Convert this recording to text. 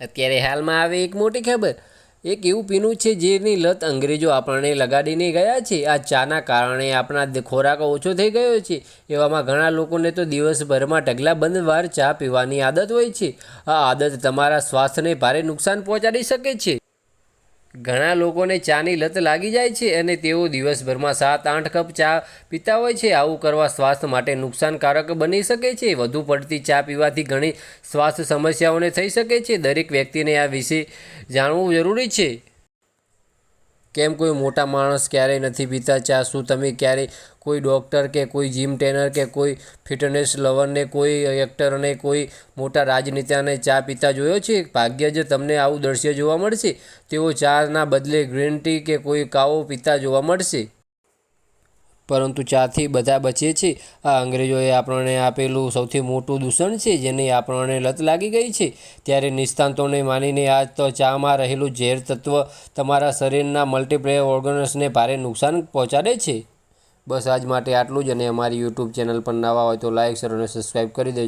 અત્યારે હાલમાં આવે એક મોટી ખબર. એક એવું પીણું છે જેની લત અંગ્રેજો આપણને લગાડીને ગયા છે. આ ચાના કારણે આપણા ખોરાક ઓછો થઈ ગયો છે. એવામાં ઘણા લોકોને તો દિવસભરમાં ઢગલા બંધ વાર ચા પીવાની આદત હોય છે. આ આદત તમારા સ્વાસ્થ્યને ભારે નુકસાન પહોંચાડી શકે છે. ઘણા લોકોને ચાની લત લાગી જાય છે અને તેઓ દિવસભરમાં સાત આઠ કપ ચા પીતા હોય છે. આવું કરવા સ્વાસ્થ્ય માટે નુકસાનકારક બની શકે છે. વધુ પડતી ચા પીવાથી ઘણી સ્વાસ્થ્ય સમસ્યાઓને થઈ શકે છે. દરેક વ્યક્તિને આ વિશે જાણવું જરૂરી છે. કેમ કોઈ મોટા માણસ ક્યારેય નથી પીતા? ચા શું તમે ક્યારેય કોઈ ડૉક્ટર કે કોઈ જીમ ટ્રેનર કે કોઈ ફિટનેસ લવરને, કોઈ એક્ટરને, કોઈ મોટા રાજનેતાને ચા પીતા જોયો છે? ભાગ્ય જ તમને આવું દ્રશ્ય જોવા મળશે. તેઓ ચાના બદલે ગ્રીન ટી કે કોઈ કાવો પીતા જોવા મળશે. પરંતુ ચાથી બધા બચે છે, આ અંગ્રેજોએ આપણને આપેલું સૌથી મોટું દૂષણ છે, જેની આપણને લત લાગી ગઈ છે. ત્યારે નિષ્ણાતોને માનીને આ તો ચામાં રહેલું ઝેર તત્વ તમારા શરીરના મલ્ટીપ્લેયર ઓર્ગન્સને ભારે નુકસાન પહોંચાડે છે. બસ આજ માટે આટલું જ અને અમારી યુટ્યુબ ચેનલ પર નવા હોય તો લાઇક શેર અને સબસ્ક્રાઈબ કરી દેજો.